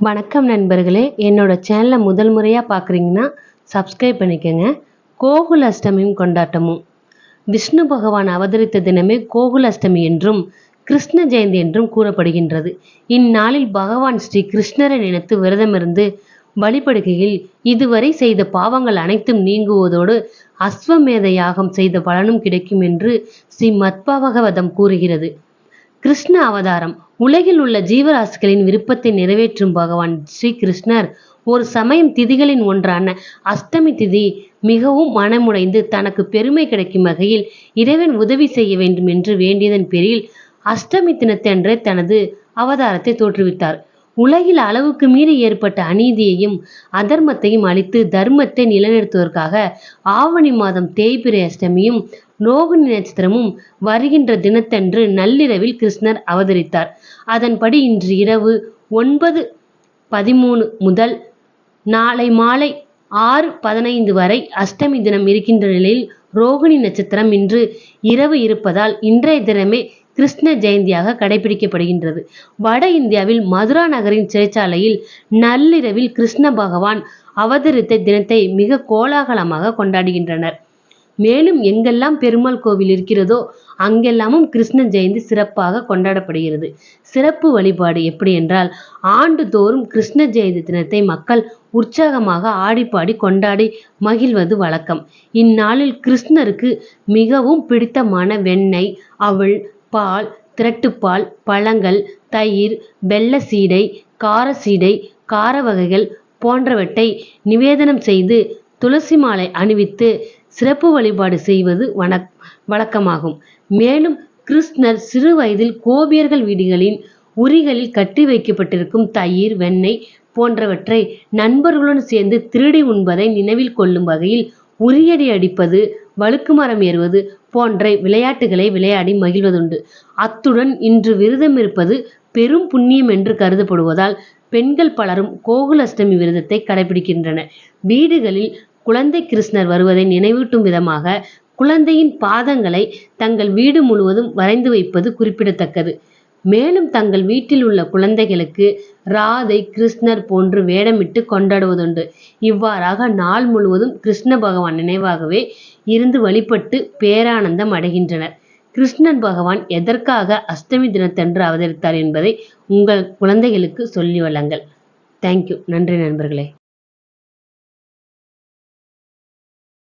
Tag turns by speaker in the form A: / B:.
A: வணக்கம் நண்பர்களே. என்னோட சேனலை முதல் முறையாக பார்க்குறீங்கன்னா சப்ஸ்கிரைப் பண்ணிக்கோங்க. கோகுல அஷ்டமியும் கொண்டாட்டமும். விஷ்ணு பகவான் அவதரித்த தினமே கோகுல அஷ்டமி என்றும் கிருஷ்ண ஜெயந்தி என்றும் கூறப்படுகின்றது. இந்நாளில் பகவான் ஸ்ரீ கிருஷ்ணரை நினைத்து விரதமிருந்து வழிபடுகையில் இதுவரை செய்த பாவங்கள் அனைத்தும் நீங்குவதோடு அஸ்வமேத யாகம் செய்த பலனும் கிடைக்கும் என்று ஸ்ரீ மத்பாவகவதம் கூறுகிறது. கிருஷ்ண அவதாரம். உலகில் உள்ள ஜீவராசிகளின் விருப்பத்தை நிறைவேற்றும் பகவான் ஸ்ரீகிருஷ்ணர் ஒரு சமயம் திதிகளின் ஒன்றான அஷ்டமி திதி மிகவும் மனமுடைந்து தனக்கு பெருமை கிடைக்கும் வகையில் இறைவன் உதவி செய்ய வேண்டும் என்று வேண்டியதன் பேரில் அஷ்டமி தினத்தன்றே தனது அவதாரத்தை தோற்றுவித்தார். உலகில் அளவுக்கு மீறி ஏற்பட்ட அநீதியையும் அதர்மத்தையும் அழித்து தர்மத்தை நிலைநிறுத்துவதற்காக ஆவணி மாதம் தேய்பிரை அஷ்டமியும் ரோகிணி நட்சத்திரமும் வருகின்ற தினத்தன்று நள்ளிரவில் கிருஷ்ணர் அவதரித்தார். அதன்படி இன்று இரவு ஒன்பது பதிமூணு முதல் நாளை மாலை ஆறு பதினைந்து வரை அஷ்டமி தினம் இருக்கின்ற நிலையில் ரோகிணி நட்சத்திரம் இன்று இரவு இருப்பதால் இன்றைய தினமே கிருஷ்ண ஜெயந்தியாக கடைபிடிக்கப்படுகின்றது. வட இந்தியாவில் மதுரா நகரின் சிறைச்சாலையில் நள்ளிரவில் கிருஷ்ண பகவான் அவதரித்த தினத்தை மிக கோலாகலமாக கொண்டாடுகின்றனர். மேலும் எங்கெல்லாம் பெருமாள் கோவில் இருக்கிறதோ அங்கெல்லாமும் கிருஷ்ண ஜெயந்தி சிறப்பாக கொண்டாடப்படுகிறது. சிறப்பு வழிபாடு எப்படி என்றால் ஆண்டுதோறும் கிருஷ்ண ஜெயந்தி தினத்தை மக்கள் உற்சாகமாக ஆடிப்பாடி கொண்டாடி மகிழ்வது வழக்கம். இந்நாளில் கிருஷ்ணருக்கு மிகவும் பிடித்தமான வெண்ணெய் அவள் பால் திரட்டுப்பால் பழங்கள் தயிர் வெள்ள சீடை கார சீடை கார வகைகள் போன்றவற்றை நிவேதனம் செய்து துளசி மாலை அணிவித்து சிறப்பு வழிபாடு செய்வது வணக் வழக்கமாகும். மேலும் கிருஷ்ணர் சிறு வயதில் கோபியர்கள் வீடுகளின் உரிகளில் கட்டி வைக்கப்பட்டிருக்கும் தயிர் வெண்ணெய் போன்றவற்றை நண்பர்களுடன் சேர்ந்து திருடி உண்பதை நினைவில் கொள்ளும் வகையில் உரியடி அடிப்பது வழுக்கு மரம் ஏறுவது போன்ற விளையாட்டுகளை விளையாடி மகிழ்வதுண்டு. அத்துடன் இன்று விரதம் இருப்பது பெரும் புண்ணியம் என்று கருதப்படுவதால் பெண்கள் பலரும் கோகுலஷ்டமி விரதத்தை கடைபிடிக்கின்றனர் வீடுகளில் குழந்தை கிருஷ்ணர் வருவதை நினைவூட்டும் விதமாக குழந்தையின் பாதங்களை தங்கள் வீடு முழுவதும் வரைந்து வைப்பது குறிப்பிடத்தக்கது. மேலும் தங்கள் வீட்டில் உள்ள குழந்தைகளுக்கு ராதை கிருஷ்ணர் போன்று வேடமிட்டு கொண்டாடுவதுண்டு. இவ்வாறாக நாள் முழுவதும் கிருஷ்ண பகவான் நினைவாகவே இருந்து வழிபட்டு பேரானந்தம் அடைகின்றனர். கிருஷ்ணன் பகவான் எதற்காக அஷ்டமி தினத்தன்று அவதரித்தார் என்பதை உங்கள் குழந்தைகளுக்கு சொல்லி வழங்கள் தேங்க்யூ நன்றி நண்பர்களே.